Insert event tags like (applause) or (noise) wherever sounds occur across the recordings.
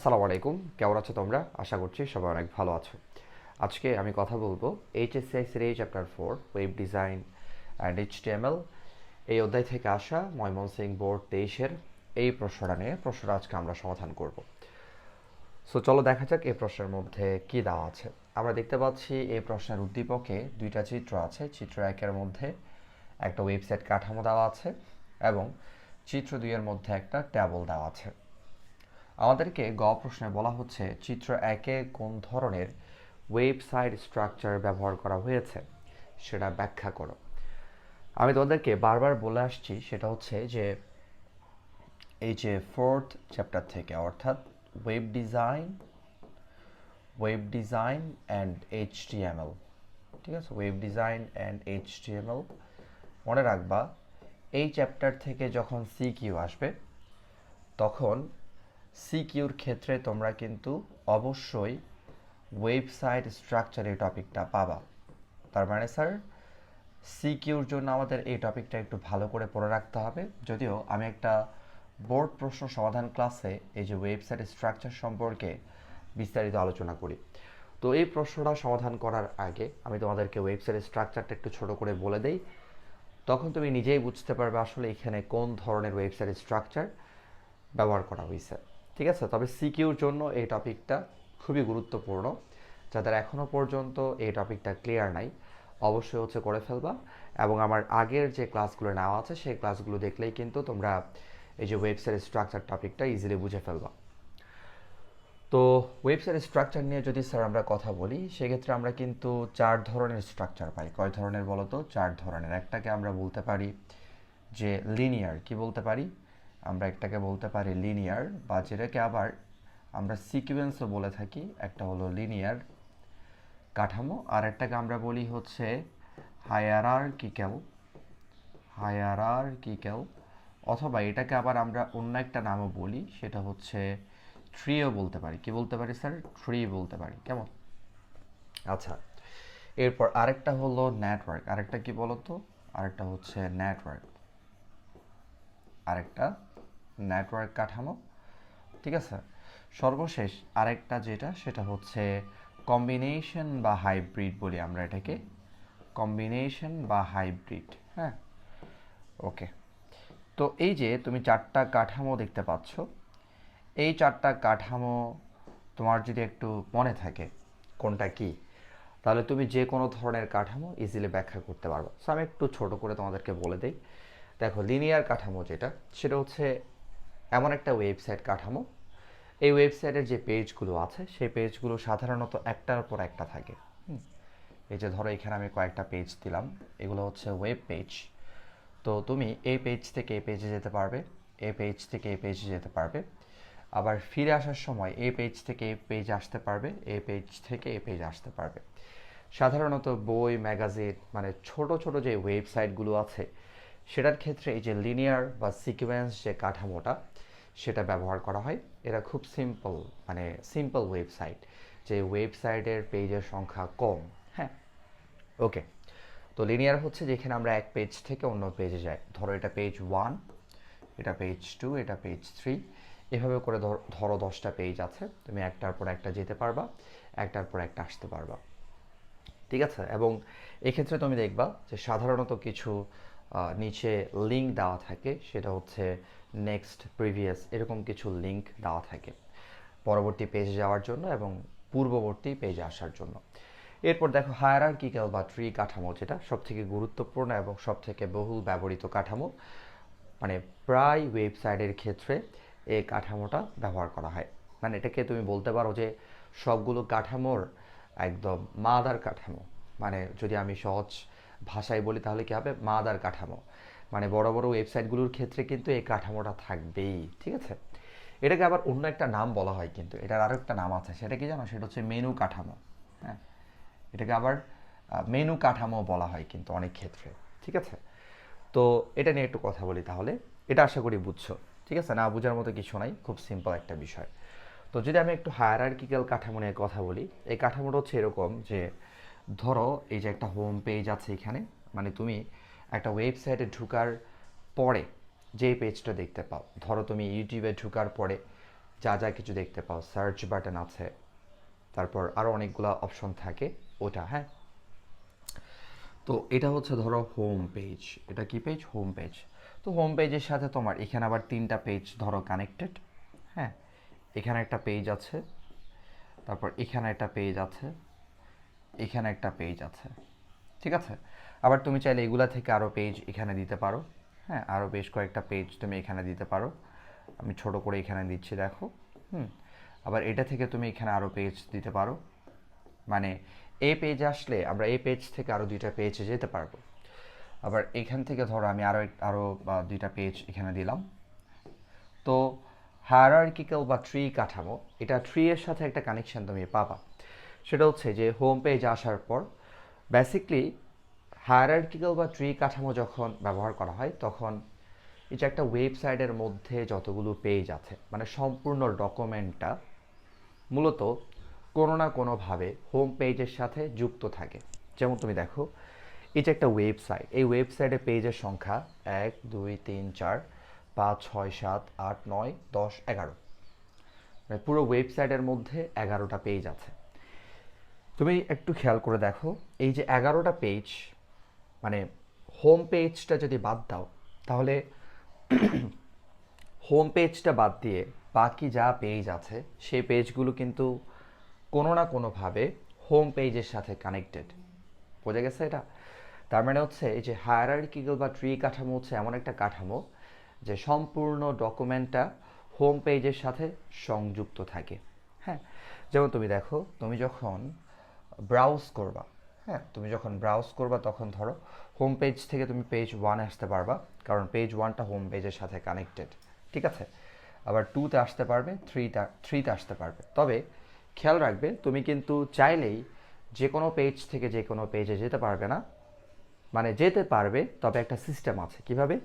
আসসালামু আলাইকুম। কেমন আছো তোমরা? আশা করছি সবাই অনেক ভালো আছো। আজকে আমি কথা বলব HSCI series chapter four web design and HTML এই অধ্যায় থেকে আসা ময়মনসিং বোর্ড তেইশের এই প্রশ্নটা নিয়ে, প্রশ্নটা আজকে আমরা সমাধান করব। সো চলো দেখা যাক এই প্রশ্নের মধ্যে কি দেওয়া আছে। আমরা দেখতে পাচ্ছি এই প্রশ্নের উদ্দীপকে দুইটা চিত্র আছে। চিত্র একের মধ্যে একটা ওয়েবসাইট কাঠামো দেওয়া আছে এবং চিত্র দুইয়ের মধ্যে একটা ট্যাবল দেওয়া আছে। আমাদেরকে গ প্রশ্নে বলা হচ্ছে, চিত্র একে কোন ধরনের ওয়েবসাইট স্ট্রাকচার ব্যবহার করা হয়েছে, সেটা ব্যাখ্যা করো। আমি তোমাদেরকে বারবার বলে আসছি, সেটা হচ্ছে যে, এই যে ফোর্থ চ্যাপ্টার থেকে, অর্থাৎ web design web design and HTML ঠিক আছে? ওয়েব ডিজাইন অ্যান্ড এইচটিএমএল মনে রাখবা, এই চ্যাপ্টার থেকে যখন সি কিউ আসবে, তখন সিকিউর ক্ষেত্রে তোমরা কিন্তু অবশ্যই ওয়েবসাইট স্ট্রাকচার এই টপিকটা পাবা। তার মানে স্যার, সিকিউর জন্য আমাদের এই টপিকটা একটু ভালো করে পড়ে রাখতে হবে। যদিও আমি একটা বোর্ড প্রশ্ন সমাধান ক্লাসে এই যে ওয়েবসাইট স্ট্রাকচার সম্পর্কে বিস্তারিত আলোচনা করি। তো এই প্রশ্নটা সমাধান করার আগে আমি তোমাদেরকে ওয়েবসাইট স্ট্রাকচারটা একটু ছোট করে বলে দেই। তখন তুমি নিজেই বুঝতে পারবে আসলে এখানে কোন ধরনের ওয়েবসাইট স্ট্রাকচার ব্যবহার করা হয়েছে। ঠিক আছে? তবে সিকিউর জন্য এই টপিকটা খুবই গুরুত্বপূর্ণ। যাদের এখনও পর্যন্ত এই টপিকটা ক্লিয়ার নাই, অবশ্যই হচ্ছে করে ফেলবা। এবং আমার আগের যে ক্লাসগুলো নেওয়া আছে, সেই ক্লাসগুলো দেখলেই কিন্তু তোমরা এই যে ওয়েবসাইট স্ট্রাকচার টপিকটা ইজিলি বুঝে ফেলবা। তো ওয়েবসাইট স্ট্রাকচার নিয়ে যদি স্যার আমরা কথা বলি, সেক্ষেত্রে আমরা কিন্তু চার ধরনের স্ট্রাকচার পাই। কয় ধরনের বলো তো চার ধরনের। একটাকে আমরা বলতে পারি যে লিনিয়ার কি বলতে পারি? আমরা একটাকে বলতে পারি লিনিয়ার বা যেটাকে আবার আমরা সিকুয়েন্সও বলে থাকি, একটা হলো লিনিয়ার কাঠামো, আর একটাকে আমরা বলি হচ্ছে হায়ারার কিকেল হায়ারার কিকেল অথবা এটাকে আবার আমরা অন্য একটা নামও বলি, সেটা হচ্ছে ট্রিও বলতে পারি। কি বলতে পারি স্যার ট্রি বলতে পারি। কেমন? আচ্ছা এরপর আরেকটা হলো নেটওয়ার্ক আরেকটা কি বলতো? আরেকটা হচ্ছে নেটওয়ার্ক আরেকটা নেটওয়ার্ক কাঠামো, ঠিক আছে? সর্বশেষ আরেকটা যেটা, সেটা হচ্ছে কম্বিনেশন বা হাইব্রিড বলি আমরা এটাকে। কম্বিনেশন বা হাইব্রিড হ্যাঁ? ওকে তো এই যে তুমি চারটা কাঠামো দেখতে পাচ্ছ, এই চারটা কাঠামো তোমার যদি একটু মনে থাকে কোনটা কি, তাহলে তুমি যে কোনো ধরনের কাঠামো ইজিলি ব্যাখ্যা করতে পারবে। সো আমি একটু ছোট করে তোমাদেরকে বলে দিই। দেখো লিনিয়ার কাঠামো যেটা, সেটা হচ্ছে এমন একটা ওয়েবসাইট কাঠামো। এই ওয়েবসাইটের যে পেজগুলো আছে, সেই পেজগুলো সাধারণত একটার পর একটা থাকে। এই যে ধরো, এখানে আমি কয়েকটা পেজ দিলাম। এগুলো হচ্ছে ওয়েব পেজ তো তুমি এই পেজ থেকে এই পেজে যেতে পারবে, এই পেজ থেকে এই পেজে যেতে পারবে। আবার ফিরে আসার সময় এই পেজ থেকে এই পেজ আসতে পারবে, এই পেজ থেকে এই পেজ আসতে পারবে। সাধারণত বই ম্যাগাজিন মানে ছোট ছোট যে ওয়েবসাইটগুলো আছে সেটার ক্ষেত্রে এই যে লিনিয়ার বা সিকোয়েন্স যে কাঠামোটা, সেটা ব্যবহার করা হয়। এরা খুব সিম্পল মানে সিম্পল ওয়েবসাইট যে ওয়েবসাইটের পেজের সংখ্যা কম। হ্যাঁ। ওকে তো লিনিয়ার হচ্ছে যেখানে আমরা এক পেজ থেকে অন্য পেজে যাই। ধরো এটা পেজ ওয়ান এটা পেজ টু এটা পেজ থ্রি এভাবে করে ধর- দশটা পেজ আছে। তুমি একটার পর একটা যেতে পারবা, একটার পর একটা আসতে পারবা। ঠিক আছে? এবং এক্ষেত্রে তুমি দেখবা যে সাধারণত কিছু নিচে লিঙ্ক দেওয়া থাকে, সেটা হচ্ছে নেক্সট প্রিভিয়াস এরকম কিছু লিঙ্ক দেওয়া থাকে পরবর্তী পেজে যাওয়ার জন্য এবং পূর্ববর্তী পেজে আসার জন্য। এরপর দেখো হায়ারার্কিক্যাল বা ট্রি কাঠামো যেটা সবথেকে গুরুত্বপূর্ণ এবং সবথেকে বহুল ব্যবহৃত কাঠামো। মানে প্রায় ওয়েবসাইটের ক্ষেত্রে এই কাঠামোটা ব্যবহার করা হয়। মানে এটাকে তুমি বলতে পারো যে সবগুলো কাঠামোর একদম মাদার কাঠামো। মানে যদি আমি সহজ ভাষায় বলি তাহলে কি হবে? মাদার কাঠামো। মানে বড় বড় ওয়েবসাইটগুলোর ক্ষেত্রে কিন্তু এই কাঠামোটা থাকবেই, ঠিক আছে? এটাকে আবার অন্য একটা নাম বলা হয় কিন্তু, এটার আরও একটা নাম আছে, সেটা কি জানো? সেটা হচ্ছে মেনু কাঠামো হ্যাঁ? এটাকে আবার মেনু কাঠামো বলা হয় কিন্তু অনেক ক্ষেত্রে, ঠিক আছে? তো এটা নিয়ে একটু কথা বলি তাহলে। এটা আশা করি বুঝছ, ঠিক আছে? না বোঝার মতো কিছু নাই, খুব সিম্পল একটা বিষয়। তো যদি আমি একটু হায়ারার্কিক্যাল কাঠামো নিয়ে কথা বলি, এই কাঠামোটা হচ্ছে এরকম যে ধরো, এই যে একটা হোম পেজ আছে এখানে মানে তুমি একটা ওয়েবসাইটে ঢুকার পরে যে পেজটা দেখতে পাও, ধরো তুমি ইউটিউবে ঢুকার পরে যা যা কিছু দেখতে পাও সার্চ বাটন আছে, তারপর আরও অনেকগুলো অপশন থাকে, ওটা হ্যাঁ? তো এটা হচ্ছে ধরো হোম পেজ এটা কি পেজ হোম পেজ তো হোম পেজের সাথে তোমার, এখানে আবার তিনটা পেজ ধরো কানেক্টেড হ্যাঁ? এখানে একটা পেজ আছে, তারপর এখানে একটা পেজ আছে এখানে একটা পেজ আছে। ঠিক আছে? আবার তুমি চাইলে এগুলা থেকে আরও পেজ এখানে দিতে পারো। হ্যাঁ আরও বেশ কয়েকটা পেজ তুমি এখানে দিতে পারো। আমি ছোট করে এখানে দিচ্ছি, দেখো। হুম। আবার এটা থেকে তুমি এখানে আরও পেজ দিতে পারো। মানে এই পেজ আসলে আমরা এই পেজ থেকে আরও দুইটা পেজে যেতে পারব। আবার এখান থেকে ধরো আমি আরও আরও দুইটা পেজ এখানে দিলাম। তো হায়ারার্কিক্যাল বা ট্রি কাঠামো, এটা ট্রি এর সাথে একটা কানেকশন তুমি পাবা। সেটা হচ্ছে যে হোম পেজ আসার পর বেসিকলি হায়ারার্কিক্যাল বা ট্রি কাঠামো যখন ব্যবহার করা হয়, তখন যে একটা ওয়েবসাইটের মধ্যে যতগুলো পেজ আছে মানে সম্পূর্ণ ডকুমেন্টটা মূলত কোনো না কোনোভাবে হোম পেজের সাথে যুক্ত থাকে। যেমন তুমি দেখো যে একটা ওয়েবসাইট এই ওয়েবসাইটে পেজের সংখ্যা এক, দুই, তিন, চার, পাঁচ, ছয়, সাত, আট, নয়, দশ, এগারো। মানে পুরো ওয়েবসাইটের মধ্যে এগারোটা পেজ আছে। তুমি একটু খেয়াল করে দেখো, এই যে এগারোটা পেজ মানে হোম পেজটা যদি বাদ দাও, তাহলে (clears throat) হোম পেজটা বাদ দিয়ে বাকি যা পেজ আছে, সেই পেজগুলো কিন্তু কোনো না কোনোভাবে হোম পেজের সাথে কানেক্টেড বোঝা গেছে এটা? তার মানে হচ্ছে এই যে হায়ারার্কিক্যাল বা ট্রি কাঠামো হচ্ছে এমন একটা কাঠামো যে সম্পূর্ণ ডকুমেন্টটা হোম পেজের সাথে সংযুক্ত থাকে। হ্যাঁ? যেমন তুমি দেখো, তুমি যখন ব্রাউজ করবা হ্যাঁ? তুমি যখন ব্রাউজ করবা তখন ধরো হোম পেজ থেকে তুমি পেজ ওয়ানে আসতে পারবা, কারণ পেজ ওয়ানটা হোম পেজের সাথে কানেক্টেড ঠিক আছে? আবার টুতে আসতে পারবে থ্রিটা থ্রিতে আসতে পারবে। তবে খেয়াল রাখবে, তুমি কিন্তু চাইলেই যে কোনো পেজ থেকে যে কোনো পেজে যেতে পারবে না। মানে যেতে পারবে, তবে একটা সিস্টেম আছে। কীভাবে?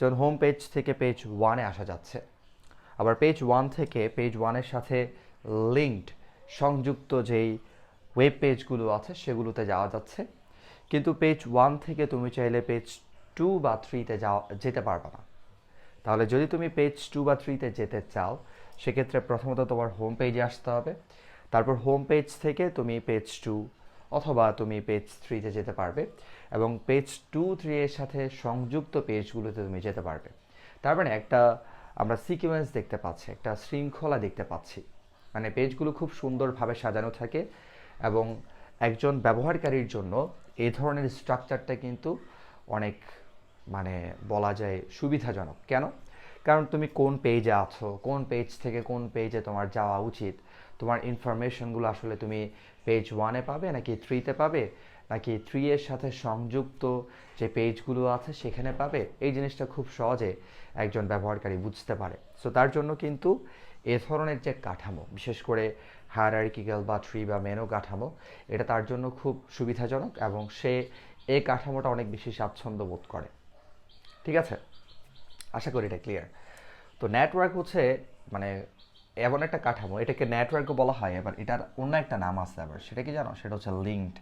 যেমন হোম পেজ থেকে পেজ ওয়ানে আসা যাচ্ছে, আবার পেজ ওয়ান থেকে পেজ ওয়ানের সাথে লিঙ্কড সংযুক্ত যেই ওয়েব পেজগুলো আছে, সেগুলোতে যাওয়া যাচ্ছে। কিন্তু পেজ ওয়ান থেকে তুমি চাইলে পেজ টু বা থ্রিতে যাওয়া, যেতে পারবে না। তাহলে যদি তুমি পেজ টু বা থ্রিতে যেতে চাও, সেক্ষেত্রে প্রথমত তোমার হোম পেজে আসতে হবে। তারপর হোম পেজ থেকে তুমি পেজ টু অথবা তুমি পেজ থ্রিতে যেতে পারবে এবং পেজ টু থ্রি এর সাথে সংযুক্ত পেজগুলোতে তুমি যেতে পারবে। তার মানে একটা আমরা সিকুয়েন্স দেখতে পাচ্ছি, একটা শৃঙ্খলা দেখতে পাচ্ছি। মানে পেজগুলো খুব সুন্দরভাবে সাজানো থাকে এবং একজন ব্যবহারকারীর জন্য এই ধরনের স্ট্রাকচারটা কিন্তু অনেক মানে বলা যায় সুবিধাজনক। কেন? কারণ তুমি কোন পেজে আছো, কোন পেজ থেকে কোন পেজে তোমার যাওয়া উচিত? তোমার ইনফরমেশনগুলো আসলে তুমি পেজ ওয়ানে পাবে নাকি থ্রিতে পাবে? নাকি থ্রি এর সাথে সংযুক্ত যে পেজগুলো আছে সেখানে পাবে? এই জিনিসটা খুব সহজে একজন ব্যবহারকারী বুঝতে পারে। সো তার জন্য কিন্তু এ ধরনের যে কাঠামো, বিশেষ করে হায়ারার্কিক্যাল বা ট্রি বা মেনো কাঠামো, এটা তার জন্য খুব সুবিধাজনক এবং সে এই কাঠামোটা অনেক বেশি স্বাচ্ছন্দ্য বোধ করে। ঠিক আছে? আশা করি এটা ক্লিয়ার তো নেটওয়ার্ক হচ্ছে মানে এমন একটা কাঠামো, এটাকে নেটওয়ার্কও বলা হয়, এবার এটার অন্য একটা নাম আছে আবার। সেটা কি জানো? সেটা হচ্ছে লিঙ্কড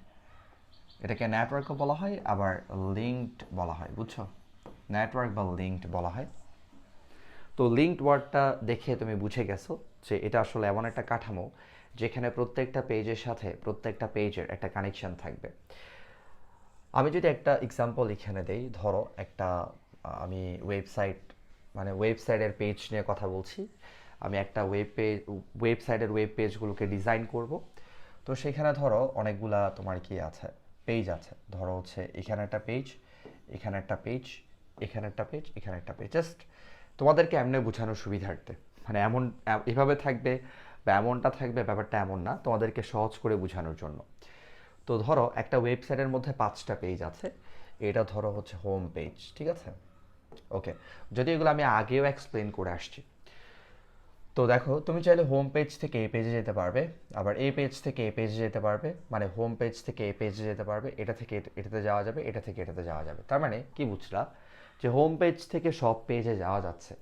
এটাকে নেটওয়ার্কও বলা হয়, আবার লিঙ্কড বলা হয়, বুঝছ? নেটওয়ার্ক বা লিঙ্কড বলা হয়। তো লিঙ্কড ওয়ার্ডটা দেখে তুমি বুঝে গেছো যে এটা আসলে এমন একটা কাঠামো যেখানে প্রত্যেকটা পেজের সাথে প্রত্যেকটা পেজের একটা কানেকশন থাকবে। আমি যদি একটা এক্সাম্পল এখানে দেই, ধরো একটা, আমি ওয়েবসাইট মানে ওয়েবসাইটের পেজ নিয়ে কথা বলছি। আমি একটা ওয়েব পেজ ওয়েবসাইটের ওয়েব পেজগুলোকে ডিজাইন করব। তো সেখানে ধরো অনেকগুলা তোমার কি আছে? পেজ আছে। ধরো হচ্ছে এখানে একটা পেজ এখানে একটা পেজ এখানে একটা পেজ এখানে একটা পেজ জাস্ট তোমাদেরকে এমনি বোঝানোর সুবিধার্থে। মানে এমন এভাবে থাকবে বা এমনটা থাকবে, ব্যাপারটা এমন না, তোমাদেরকে সহজ করে বোঝানোর জন্য। তো ধরো, একটা ওয়েবসাইটের মধ্যে পাঁচটা পেজ আছে। এটা ধরো হচ্ছে হোম পেজ ঠিক আছে? ওকে যদি এগুলো আমি আগেও এক্সপ্লেন করে আসছি। তো দেখো, তুমি চাইলে হোম পেজ থেকে এই পেজে যেতে পারবে। আবার এই পেজ থেকে এই পেজে যেতে পারবে। মানে হোম পেজ থেকে এই পেজে যেতে পারবে। এটা থেকে এটাতে যাওয়া যাবে, এটা থেকে এটাতে যাওয়া যাবে। তার মানে কি বুঝলা? যে হোম পেজ থেকে সব পেজে যাওয়া যাচ্ছে।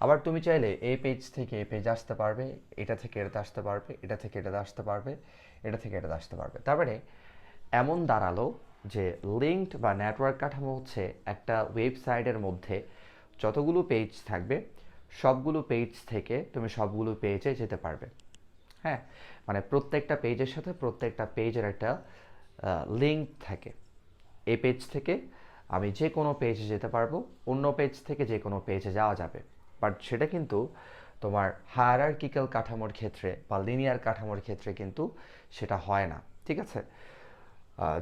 আবার তুমি চাইলে এই পেজ থেকে এই পেজে আসতে পারবে, এটা থেকে এটাতে আসতে পারবে, এটা থেকে এটাতে আসতে পারবে, এটা থেকে এটাতে আসতে পারবে। তার মানে এমন দাঁড়াল যে লিঙ্কড বা নেটওয়ার্ক কাঠামো হচ্ছে একটা ওয়েবসাইটের মধ্যে যতগুলো পেজ থাকবে, সবগুলো পেজ থেকে তুমি সবগুলো পেজে যেতে পারবে। হ্যাঁ? মানে প্রত্যেকটা পেজের সাথে প্রত্যেকটা পেজের একটা লিঙ্ক থাকে। এই পেজ থেকে আমি যে কোনো পেজে যেতে পারব, অন্য পেজ থেকে যে কোনো পেজে যাওয়া যাবে। বাট সেটা কিন্তু তোমার হায়ারার্কিক্যাল কাঠামোর ক্ষেত্রে বা লিনিয়ার কাঠামোর ক্ষেত্রে কিন্তু সেটা হয় না। ঠিক আছে?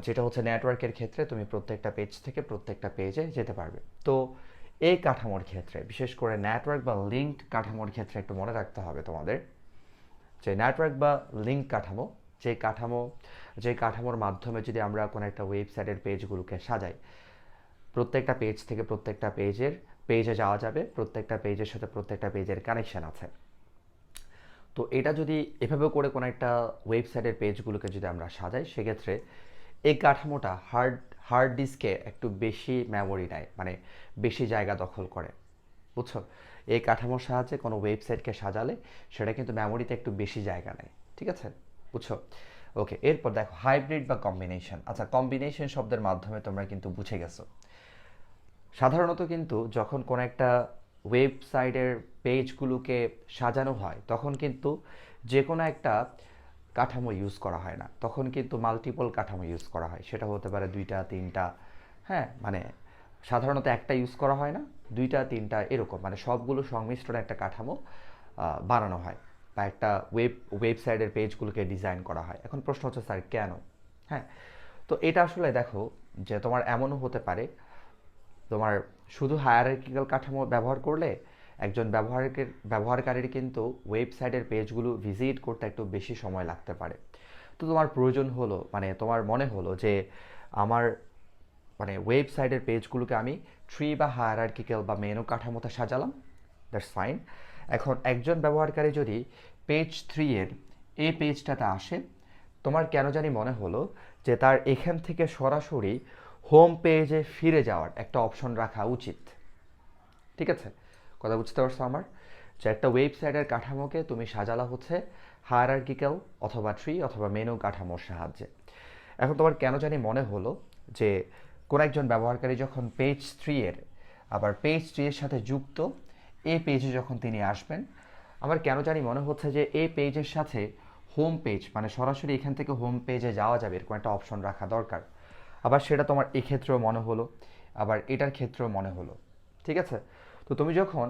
যেটা হচ্ছে নেটওয়ার্কের ক্ষেত্রে তুমি প্রত্যেকটা পেজ থেকে প্রত্যেকটা পেজে যেতে পারবে। তো এই কাঠামোর ক্ষেত্রে, বিশেষ করে নেটওয়ার্ক বা লিঙ্কড কাঠামোর ক্ষেত্রে একটু মনে রাখতে হবে তোমাদের যে নেটওয়ার্ক বা লিঙ্ক কাঠামো, যে কাঠামো, যে কাঠামোর মাধ্যমে যদি আমরা কোনো একটা ওয়েবসাইটের পেজগুলোকে সাজাই, প্রত্যেকটা পেজ থেকে প্রত্যেকটা পেজের পেজে যাওয়া যাবে, প্রত্যেকটা পেজের সাথে প্রত্যেকটা পেজের কানেকশন আছে। তো এটা যদি এভাবে করে কোনো একটা ওয়েবসাইটের পেজগুলোকে যদি আমরা সাজাই, সেক্ষেত্রে এই কাঠামোটা হার্ড হার্ড ডিস্কে একটু বেশি মেমোরি নেয় মানে বেশি জায়গা দখল করে। বুঝছ? এই কাঠামোর সাহায্যে কোনো ওয়েবসাইটকে সাজালে সেটা কিন্তু মেমোরিতে একটু বেশি জায়গা নেয়, ঠিক আছে? বুঝছ? ওকে এরপর দেখো হাইব্রিড বা কম্বিনেশন আচ্ছা কম্বিনেশন শব্দের মাধ্যমে তোমরা কিন্তু বুঝে গেছো। সাধারণত কিন্তু যখন কোনো একটা ওয়েবসাইটের পেজগুলোকে সাজানো হয়, তখন কিন্তু যে কোনো একটা কাঠামো ইউজ করা হয় না। তখন কিন্তু মাল্টিপল কাঠামো ইউজ করা হয়। সেটা হতে পারে দুইটা, তিনটা হ্যাঁ? মানে সাধারণত একটা ইউজ করা হয় না, দুইটা, তিনটা, এরকম। মানে সবগুলো সংমিশ্রণে একটা কাঠামো বানানো হয় বা একটা ওয়েব ওয়েবসাইটের পেজগুলোকে ডিজাইন করা হয়। এখন প্রশ্ন হচ্ছে, স্যার, কেন? হ্যাঁ? তো এটা আসলে দেখো যে তোমার এমনও হতে পারে তোমার শুধু হায়ারার্কিক্যাল কাঠামো ব্যবহার করলে একজন ব্যবহারকের, ব্যবহারকারীর কিন্তু ওয়েবসাইটের পেজগুলো ভিজিট করতে একটু বেশি সময় লাগতে পারে। তো তোমার প্রয়োজন হলো মানে তোমার মনে হলো যে আমার মানে ওয়েবসাইটের পেজগুলোকে আমি ট্রি বা হায়ারার্কিক্যাল বা মেনু কাঠামোতে সাজালাম দ্যাটস ফাইন এখন একজন ব্যবহারকারী যদি পেজ থ্রি এর এই পেজটাতে আসে, তোমার কেন জানি মনে হলো যে তার এখান থেকে সরাসরি হোম পেজে ফিরে যাওয়ার একটা অপশন রাখা উচিত। ঠিক আছে? কথা বুঝতে পারছ আমার? যে একটা ওয়েবসাইটের কাঠামোকে তুমি সাজালা হচ্ছে হায়ারার্কিক্যাল অথবা ট্রি অথবা মেনু কাঠামোর সাহায্যে। এখন তোমার কেন জানি মনে হলো যে কোনো একজন ব্যবহারকারী যখন পেজ থ্রি এর, আবার পেজ থ্রি এর সাথে যুক্ত এ পেজে যখন তিনি আসবেন, আমার কেন জানি মনে হচ্ছে যে এ পেজের সাথে হোম পেজ মানে সরাসরি এখান থেকে হোম পেজে যাওয়া যাবে, এরকম একটা অপশন রাখা দরকার। আবার সেটা তোমার এই ক্ষেত্রেও মনে হলো, আবার এটার ক্ষেত্রেও মনে হলো, ঠিক আছে? তো তুমি যখন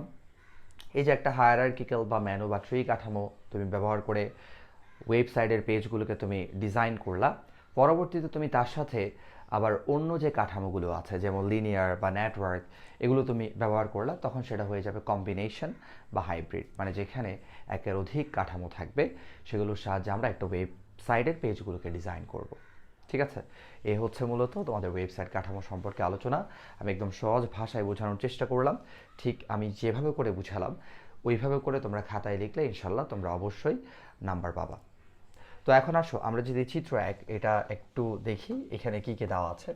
এই যে একটা হায়ারার্কিক্যাল বা ম্যানু বা ট্রি কাঠামো তুমি ব্যবহার করে ওয়েবসাইটের পেজগুলোকে তুমি ডিজাইন করলা, পরবর্তীতে তুমি তার সাথে আবার অন্য যে কাঠামোগুলো আছে, যেমন লিনিয়ার বা নেটওয়ার্ক এগুলো তুমি ব্যবহার করলা, তখন সেটা হয়ে যাবে কম্বিনেশন বা হাইব্রিড মানে যেখানে একের অধিক কাঠামো থাকবে, সেগুলোর সাহায্যে আমরা একটা ওয়েবসাইটের পেজগুলোকে ডিজাইন করব। ঠিক আছে? এ হচ্ছে মূলত তোমাদের ওয়েবসাইট কাঠামো সম্পর্কে আলোচনা। আমি একদম সহজ ভাষায় বোঝানোর চেষ্টা করলাম। ঠিক আমি যেভাবে করে বুঝালাম, ওইভাবে করে তোমরা খাতায় লিখলে ইনশাল্লাহ তোমরা অবশ্যই নাম্বার পাবা। তো এখন আসো, আমরা যদি চিত্র এক, এটা একটু দেখি, এখানে কি কী দেওয়া আছে।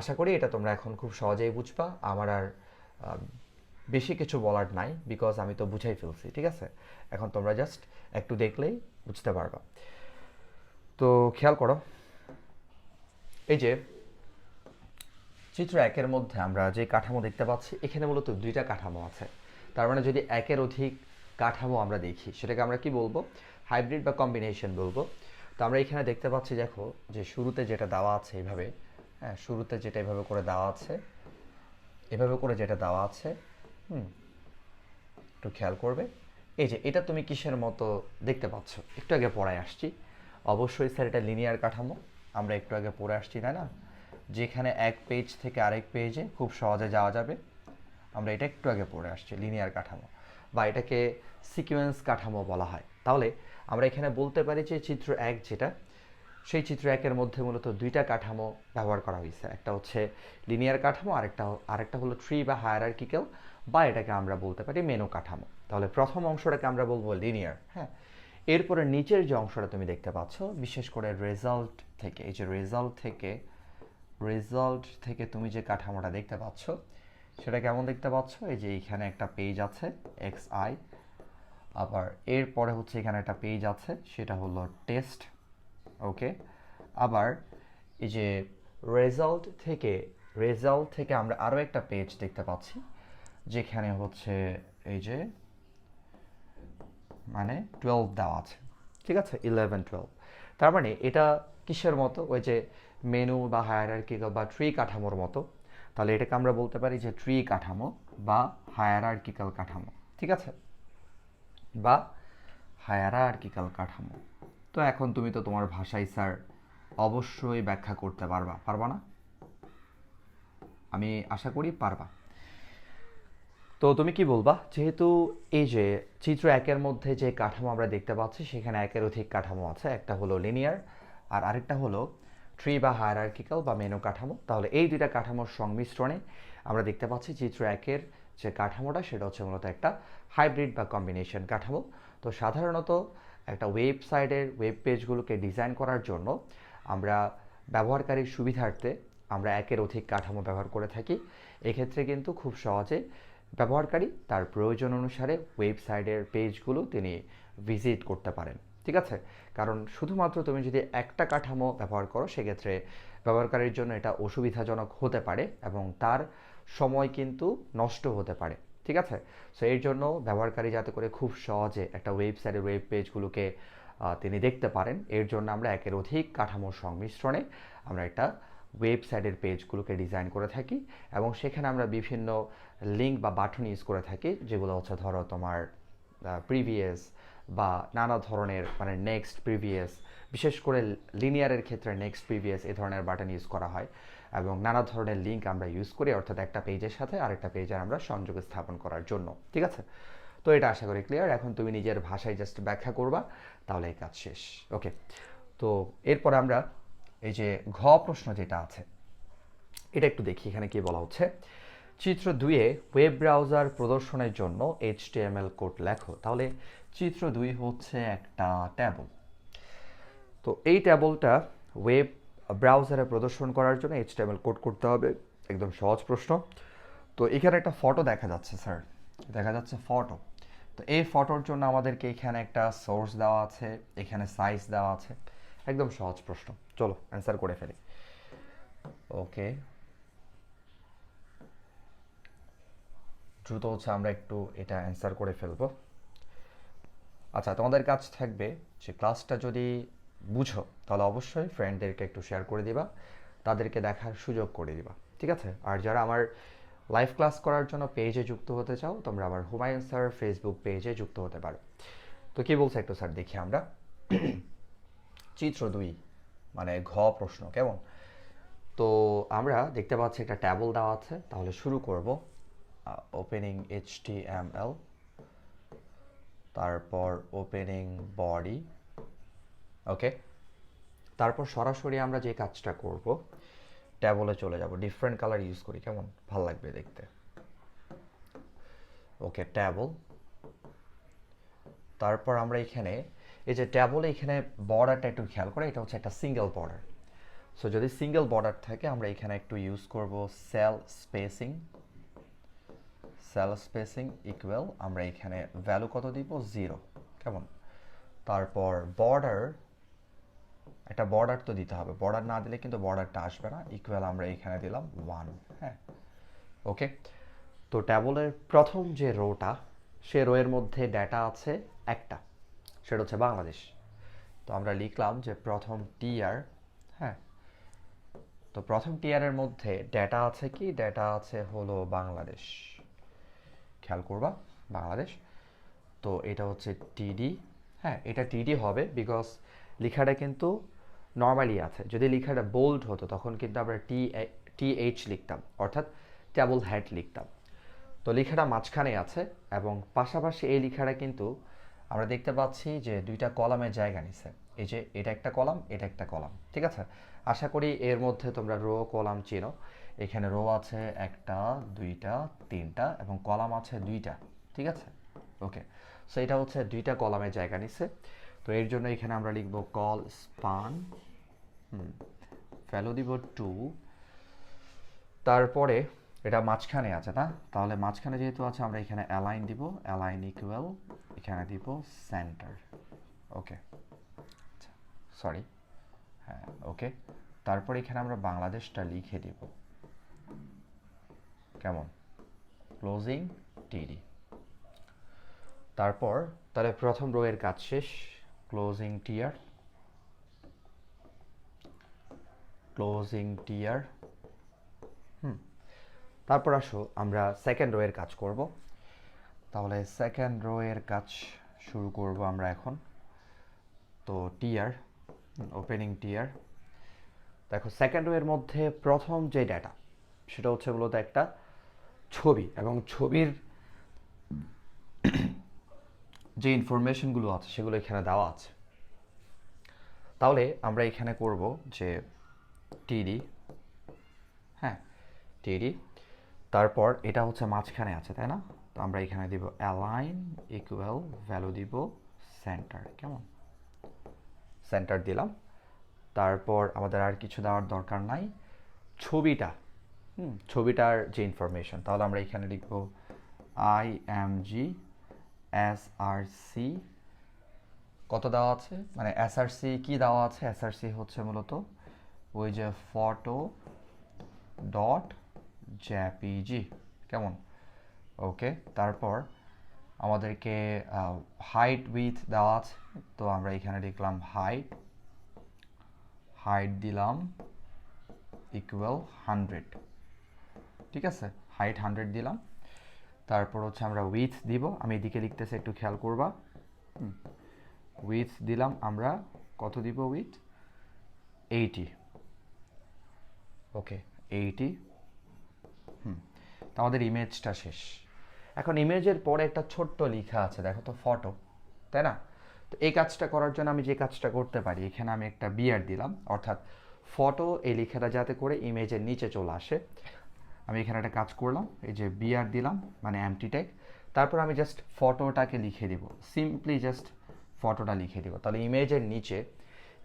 আশা করি এটা তোমরা এখন খুব সহজেই বুঝবা। আমার আর বেশি কিছু বলার নাই বিকজ আমি তো বুঝাই ফেলছি, ঠিক আছে? এখন তোমরা জাস্ট একটু দেখলেই বুঝতে পারবা। তো খেয়াল করো এই যে চিত্র একের মধ্যে আমরা যে কাঠামো দেখতে পাচ্ছি, এখানে মূলত দুইটা কাঠামো আছে। তার মানে যদি একের অধিক কাঠামো আমরা দেখি, সেটাকে আমরা কি বলব? হাইব্রিড বা কম্বিনেশন বলব। তো আমরা এখানে দেখতে পাচ্ছি, দেখো, যে শুরুতে যেটা দেওয়া আছে এইভাবে হ্যাঁ শুরুতে যেটা এভাবে করে দেওয়া আছে, এভাবে করে যেটা দেওয়া আছে, হুম, একটু খেয়াল করবে। এই যে, এটা তুমি কিসের মতো দেখতে পাচ্ছ? একটু আগে পড়ায় আসছি। অবশ্যই স্যার, এটা লিনিয়ার কাঠামো। আমরা একটু আগে পড়ে আসছি, তাই না? যেখানে এক পেজ থেকে আরেক পেজে খুব সহজে যাওয়া যাবে। আমরা এটা একটু আগে পড়ে আসছি লিনিয়ার কাঠামো বা এটাকে সিকোয়েন্স কাঠামো বলা হয়। তাহলে আমরা এখানে বলতে পারি যে চিত্র এক যেটা, সেই চিত্র একের মধ্যে মূলত দুইটা কাঠামো ব্যবহার করা হয়েছে। একটা হচ্ছে লিনিয়ার কাঠামো, আরেকটা আরেকটা হলো ট্রি বা হায়ারার্কিক্যাল বা এটাকে আমরা বলতে পারি মেনো কাঠামো। তাহলে প্রথম অংশটাকে আমরা বলব লিনিয়ার হ্যাঁ? এরপরে নিচের যে অংশটা তুমি দেখতে পাচ্ছ, বিশেষ করে রেজাল্ট থেকে, এই যে রেজাল্ট থেকে রেজাল্ট থেকে তুমি যে কাঠামোটা দেখতে পাচ্ছ, সেটা কেমন দেখতে পাচ্ছ? এই যে এখানে একটা পেজ আছে এক্স আই আবার এরপরে হচ্ছে এখানে একটা পেজ আছে, সেটা হলো টেস্ট ওকে আবার এই যে রেজাল্ট থেকে রেজাল্ট থেকে আমরা আরও একটা পেজ দেখতে পাচ্ছি, যেখানে হচ্ছে এই যে মানে টুয়েলভ দেওয়া আছে। ঠিক আছে? ইলেভেন টুয়েলভ তার মানে এটা কিসের মতো? ওই যে মেনু বা হায়ার হায়ারার্কিক্যাল বা ট্রি কাঠামোর মতো। তাহলে এটাকে আমরা বলতে পারি যে ট্রি কাঠামো বা হায়ারার্কিক্যাল কাঠামো। ঠিক আছে? বা হায়ারার্কিক্যাল কাঠামো। তো এখন তুমি তো তোমার ভাষায়, স্যার, অবশ্যই ব্যাখ্যা করতে পারবা। পারবা না? আমি আশা করি পারবা। তো তুমি কি বলবা? যেহেতু এই যে চিত্র একের মধ্যে যে কাঠামো আমরা দেখতে পাচ্ছি, সেখানে একের অধিক কাঠামো আছে। একটা হলো লিনিয়ার আর আরেকটা হলো ট্রি বা হায়ারার্কিক্যাল বা মেনু কাঠামো। তাহলে এই দুইটা কাঠামোর সংমিশ্রণে আমরা দেখতে পাচ্ছি চিত্র একের যে কাঠামোটা, সেটা হচ্ছে মূলত একটা হাইব্রিড বা কম্বিনেশন কাঠামো। তো সাধারণত একটা ওয়েবসাইটের ওয়েব পেজগুলোকে ডিজাইন করার জন্য আমরা ব্যবহারকারীর সুবিধার্থে আমরা একের অধিক কাঠামো ব্যবহার করে থাকি। এক্ষেত্রে কিন্তু খুব সহজে ব্যবহারকারী তার প্রয়োজন অনুসারে ওয়েবসাইটের পেজগুলো তিনি ভিজিট করতে পারেন, ঠিক আছে? কারণ শুধুমাত্র তুমি যদি একটা কাঠামো ব্যবহার করো, সেক্ষেত্রে ব্যবহারকারীর জন্য এটা অসুবিধাজনক হতে পারে এবং তার সময় কিন্তু নষ্ট হতে পারে, ঠিক আছে? সো এর জন্য ব্যবহারকারী যাতে করে খুব সহজে একটা ওয়েবসাইটের ওয়েব পেজগুলোকে তিনি দেখতে পারেন। এর জন্য আমরা একের অধিক কাঠামোর সংমিশ্রণে আমরা একটা ওয়েবসাইটের পেজগুলোকে ডিজাইন করে থাকি এবং সেখানে আমরা বিভিন্ন লিঙ্ক বা বাটন ইউজ করে থাকি, যেগুলো হচ্ছে ধরো তোমার প্রিভিয়াস বা নানা ধরনের মানে নেক্সট প্রিভিয়াস বিশেষ করে লিনিয়ারের ক্ষেত্রে নেক্সট প্রিভিয়াস এ ধরনের বাটন ইউজ করা হয় এবং নানা ধরনের লিঙ্ক আমরা ইউজ করি, অর্থাৎ একটা পেজের সাথে আরেকটা পেজের আমরা সংযোগ স্থাপন করার জন্য, ঠিক আছে? তো এটা আশা করি ক্লিয়ার এখন তুমি নিজের ভাষায় জাস্ট ব্যাখ্যা করবা, তাহলে এই কাজ শেষ ওকে তো এরপর আমরা এই যে ঘ প্রশ্ন যেটা আছে, এটা একটু দেখি এখানে কি বলা হচ্ছে। চিত্র দুইয়ে ওয়েব ব্রাউজার প্রদর্শনের জন্য এইচটিএমএল কোড লেখো। তাহলে চিত্র দুই হচ্ছে একটা ট্যাবল তো এই ট্যাবলটা ওয়েব ব্রাউজারে প্রদর্শন করার জন্য এইচটিএমএল কোড করতে হবে। একদম সহজ প্রশ্ন। তো এখানে একটা ফটো দেখা যাচ্ছে স্যার দেখা যাচ্ছে ফটো তো এই ফটোর জন্য আমাদেরকে এখানে একটা সোর্স দেওয়া আছে, এখানে সাইজ দেওয়া আছে। একদম সহজ প্রশ্ন। চলো অ্যান্সার করে ফেলি। ওকে দ্রুত হচ্ছে আমরা একটু এটা অ্যান্সার করে ফেলব। আচ্ছা তোমাদের কাজ থাকবে যে ক্লাসটা যদি বুঝো, তাহলে অবশ্যই ফ্রেন্ডদেরকে একটু শেয়ার করে দিবা, তাদেরকে দেখার সুযোগ করে দিবা, ঠিক আছে? আর যারা আমার লাইভ ক্লাস করার জন্য পেজে যুক্ত হতে চাও, তোমরা আমার হুমায়ুন স্যার ফেসবুক পেজে যুক্ত হতে পারো। তো কী বলছে একটু স্যার দেখি আমরা। চিত্র দুই মানে ঘ প্রশ্ন, কেমন? তো আমরা দেখতে পাচ্ছি একটা ট্যাবল দেওয়া আছে, তাহলে শুরু করব ওপেনিং এইচ এম এল তারপর ওপেনিং বডি ওকে তারপর সরাসরি আমরা যে কাজটা করব ট্যাবলে চলে যাব ডিফারেন্ট কালার ইউজ করি, কেমন? ভালো লাগবে দেখতে। ওকে ট্যাবল তারপর আমরা এখানে এই যে ট্যাবলে এখানে বর্ডারটা একটু খেয়াল করে, এটা হচ্ছে একটা সিঙ্গেল বর্ডার সো যদি সিঙ্গেল বর্ডার থাকে, আমরা এখানে একটু ইউজ করব cell spacing cell spacing equal আমরা এখানে ভ্যালু কত দিব? জিরো কেমন? তারপর বর্ডার একটা বর্ডার তো দিতে হবে। বর্ডার না দিলে কিন্তু বর্ডারটা আসবে না। ইকুয়াল আমরা এখানে দিলাম ওয়ান হ্যাঁ? ওকে তো ট্যাবলের প্রথম যে রোটা সে রোয়ের মধ্যে ডেটা আছে একটা। সেটা হচ্ছে বাংলাদেশ। তো আমরা লিখলাম যে প্রথম টিয়ার হ্যাঁ? তো প্রথম টিয়ারের মধ্যে ডেটা আছে কি? ডেটা আছে হলো বাংলাদেশ। খেয়াল করবা, বাংলাদেশ। তো এটা হচ্ছে টিডি হ্যাঁ? এটা টিডি হবে বিকজ লেখাটা কিন্তু নর্মালি আছে। যদি লেখাটা বোল্ড হতো, তখন কিন্তু আমরা টি টি এইচ লিখতাম, অর্থাৎ ট্যাবল হ্যাড লিখতাম। তো লেখাটা মাঝখানে আছে এবং পাশাপাশি এই লেখাটা কিন্তু আমরা দেখতে পাচ্ছি যে দুইটা কলামের জায়গা নিছে। এই যে এটা একটা কলাম, এটা একটা কলাম, ঠিক আছে? আশা করি এর মধ্যে তোমরা রো, কলাম চেনো। এখানে রো আছে একটা, দুইটা, তিনটা এবং কলাম আছে দুইটা, ঠিক আছে? ওকে সো এটা হচ্ছে দুইটা কলামের জায়গা নিছে। তো এর জন্য এখানে আমরা লিখব কল স্পান ভ্যালু দিব টু। তারপরে এটা মাঝখানে আছে না? তাহলে মাঝখানে যেহেতু আছে, আমরা এখানে অ্যালাইন দিব, অ্যালাইন ইকুয়াল এখানে দিব সেন্টার ওকে সরি হ্যাঁ ওকে তারপর এখানে আমরা বাংলাদেশটা লিখে দিব। কেমন? ক্লোজিং টিডি তারপর তাহলে প্রথম রোয়ের কাজ শেষ। Closing T R closing T R হুম। তারপর আসো, আমরা সেকেন্ড রোয়ের কাজ করব। তাহলে সেকেন্ড রোয়ের কাজ শুরু করব আমরা এখন। তো টিয়ার ওপেনিং টিয়ার দেখো সেকেন্ড রোয়ের মধ্যে প্রথম যে ডাটা সেটা হচ্ছে মূলত একটা ছবি এবং ছবির যে ইনফরমেশনগুলো আছে, সেগুলো এখানে দেওয়া আছে। তাহলে আমরা এখানে করব যে টিডি হ্যাঁ টিডি তারপর এটা হচ্ছে মাঝখানে আছে, তাই না? তো আমরা এখানে দিব অ্যালাইন ইকুয়াল ভ্যালু দিব সেন্টার কেমন? সেন্টার দিলাম। তারপর আমাদের আর কিছু দেওয়ার দরকার নাই। ছবিটা, হুম, ছবিটার যে ইনফরমেশন তাহলে আমরা এখানে লিখব I M G S R C কত দেওয়া আছে? মানে এস আর সি কী দেওয়া আছে? এস আর সি হচ্ছে মূলত ওই যে ফটো ডট জ্যাপিজি কেমন? ওকে তারপর আমাদেরকে হাইট উইথ দেওয়া আছে, তো আমরা এখানে লিখলাম হাইট হাইট দিলাম ইকুয়াল হান্ড্রেড ঠিক আছে? হাইট হান্ড্রেড দিলাম। তারপর হচ্ছে আমরা উইথ দিব। আমি এদিকে লিখতেছি, একটু খেয়াল করবা। উইথ দিলাম আমরা, কত দিব উইথ এইটি ওকে এইটি হুম। তো আমাদের ইমেজটা শেষ। এখন ইমেজের পরে একটা ছোট্ট লেখা আছে, দেখো তো ফটো তাই না? তো এই কাজটা করার জন্য আমি যে কাজটা করতে পারি, এখানে আমি একটা বিয়ার দিলাম, অর্থাৎ ফটো এই লেখাটা যাতে করে ইমেজের নিচে চলে আসে। আমি এখানে একটা কাজ করলাম, এই যে বিয়ার দিলাম মানে এমটি ট্যাগ তারপর আমি জাস্ট ফটোটাকে লিখে দিব সিম্পলি জাস্ট ফটোটা লিখে দিব। তাহলে ইমেজের নিচে,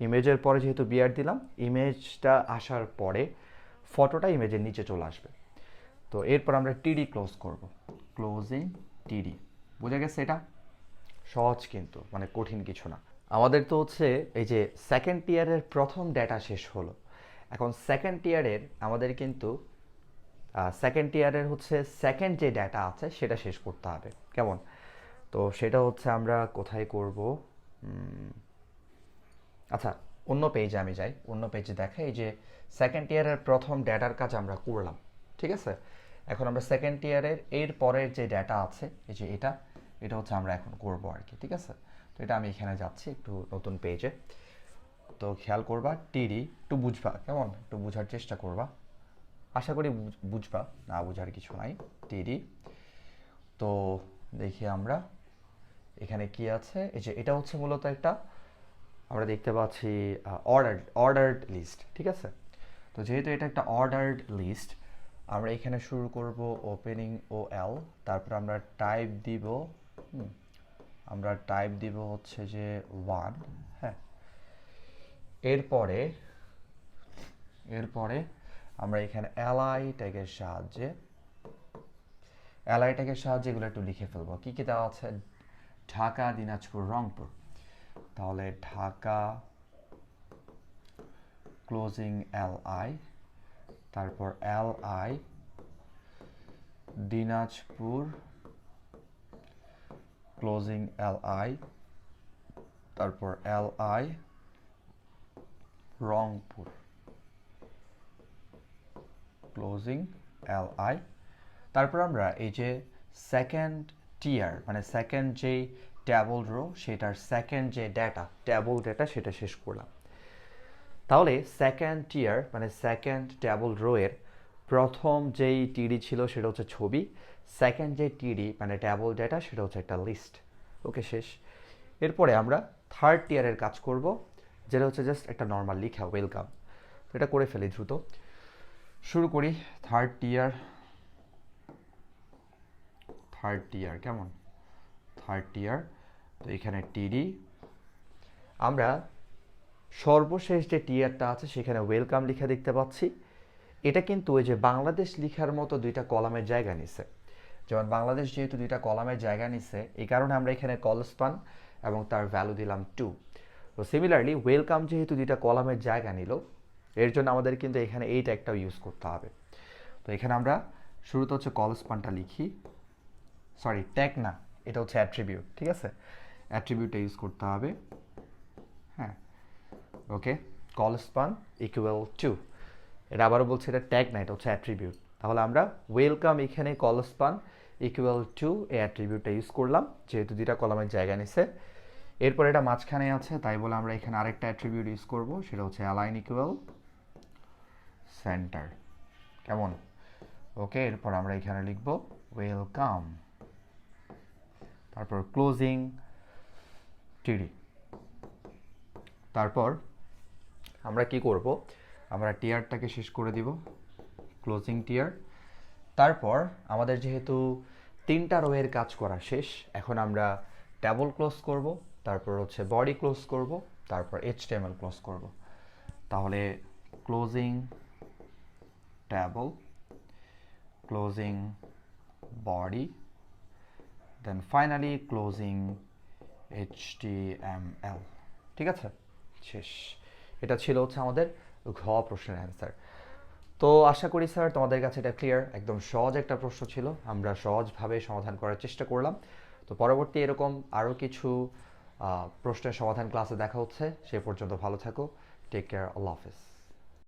ইমেজের পরে যেহেতু বিয়ার দিলাম, ইমেজটা আসার পরে ফটোটা ইমেজের নিচে চলে আসবে। তো এরপর আমরা টিডি ক্লোজ করব। ক্লোজিং টিডি বোঝা গেছে এটা? সহজ কিন্তু মানে কঠিন কিছু না। আমাদের তো হচ্ছে এই যে সেকেন্ড ইয়ারের প্রথম ডেটা শেষ হলো। এখন সেকেন্ড ইয়ারের আমাদের কিন্তু সেকেন্ড ইয়ারের হচ্ছে সেকেন্ড যে ডেটা আছে সেটা শেষ করতে হবে। কেমন? তো সেটা হচ্ছে আমরা কোথায় করব? আচ্ছা অন্য পেজে আমি যাই। অন্য পেজে দেখাই যে সেকেন্ড ইয়ারের প্রথম ডেটার কাজ আমরা করলাম। ঠিক আছে? এখন আমরা সেকেন্ড ইয়ারের এর পরের যে ডেটা আছে, এই যে এটা এটা হচ্ছে আমরা এখন করব আর কি, ঠিক আছে? তো এটা আমি এখানে যাচ্ছি একটু নতুন পেজে তো খেয়াল করবা টিডি একটু বুঝবা, কেমন? একটু বুঝার চেষ্টা করবা। আশা করি বুঝবা, না বুঝার কিছু নাই টিডি তো দেখি আমরা, এখানে কি আছে? এই যে এটা হচ্ছে মূলত একটা, আমরা দেখতে পাচ্ছি অর্ডার অর্ডার্ড লিস্ট ঠিক আছে? তো যেহেতু এটা একটা অর্ডার্ড লিস্ট আমরা এখানে শুরু করব ওপেনিং ও এল তারপর আমরা টাইপ দিব আমরা টাইপ দিব হচ্ছে যে ওয়ান হ্যাঁ এরপরে এরপরে আমরা এখানে এলআই ট্যাগের সাহায্যে এলআই ট্যাগের সাহায্যে এগুলো একটু লিখে ফেলব। কী কী দেওয়া আছে? ঢাকা, দিনাজপুর, রংপুর। তাহলে ঢাকা ক্লোজিং এল আই তারপর L I Dinajpur closing L I তারপর L I Rangpur closing L I তারপর আমরা এই যে সেকেন্ড টিয়ার মানে সেকেন্ড যেই ট্যাবল রো সেটার সেকেন্ড যে ডেটা ট্যাবল ডেটা সেটা শেষ করলাম। তাহলে সেকেন্ড টিয়ার মানে সেকেন্ড ট্যাবল রোয়ের প্রথম যেই টিডি ছিল সেটা হচ্ছে ছবি সেকেন্ড যে টিডি মানে ট্যাবল ডেটা সেটা হচ্ছে একটা লিস্ট ওকে শেষ। এরপরে আমরা থার্ড টিয়ারের কাজ করব, যেটা হচ্ছে জাস্ট একটা নর্মাল লিখা ওয়েলকাম এটা করে ফেলি দ্রুত। শুরু করি থার্ড টিয়ার থার্ড টিয়ার কেমন? থার্ড টিয়ার তো এখানে টিডি আমরা সর্বশেষ যে টিয়ারটা আছে, সেখানে ওয়েলকাম লেখা দেখতে পাচ্ছি। এটা কিন্তু ওই যে বাংলাদেশ লিখার মতো দুইটা কলামের জায়গা নিছে। যেমন বাংলাদেশ যেহেতু দুইটা কলামের জায়গা নিছে, এই কারণে আমরা এখানে কলস্পান এবং তার ভ্যালু দিলাম টু তো সিমিলারলি ওয়েলকাম যেহেতু দুইটা কলামের জায়গা নিল, এর জন্য আমাদের কিন্তু এখানে এই ট্যাগটাও ইউজ করতে হবে। তো এখানে আমরা শুরুতে হচ্ছে কলস্পানটা লিখি। সরি ট্যাগ না, এটা হচ্ছে অ্যাট্রিবিউট ঠিক আছে? অ্যাট্রিবিউটটা ইউজ করতে হবে। হ্যাঁ okay call span equal to এটা আবারও বলছে, এটা ট্যাগ না এটা হচ্ছে অ্যাট্রিবিউট তাহলে আমরা ওয়েলকাম এখানে কল স্পান ইকুয়াল টু এই অ্যাট্রিবিউটটা ইউজ করলাম, যেহেতু দুইটা কলমের জায়গা নিছে। এরপর এটা মাঝখানে আছে, তাই বলে আমরা এখানে আরেকটা অ্যাট্রিবিউট ইউজ করব, সেটা হচ্ছে অ্যালাইন ইকুয়াল সেন্টার কেমন? ওকে এরপর আমরা এখানে লিখব ওয়েলকাম তারপর ক্লোজিং টিডি তারপর আমরা কি করব? আমরা টিয়ারটাকে শেষ করে দিব ক্লোজিং টিয়ার তারপর আমাদের যেহেতু তিনটা রোয়ের কাজ করা শেষ, এখন আমরা ট্যাবল ক্লোজ করব, তারপর হচ্ছে বডি ক্লোজ করব, তারপর এইচটিএমএল ক্লোজ করব। তাহলে closing table closing body then finally closing HTML ঠিক আছে? শেষ। এটা ছিল হচ্ছে আমাদের ঘ প্রশ্নের অ্যান্সার তো আশা করি স্যার তোমাদের কাছে এটা ক্লিয়ার একদম সহজ একটা প্রশ্ন ছিল, আমরা সহজভাবে সমাধান করার চেষ্টা করলাম। তো পরবর্তী এরকম আরও কিছু প্রশ্নের সমাধান ক্লাসে দেখা হচ্ছে, সে পর্যন্ত ভালো থাকো টেক কেয়ার আল্লাহ হাফেজ।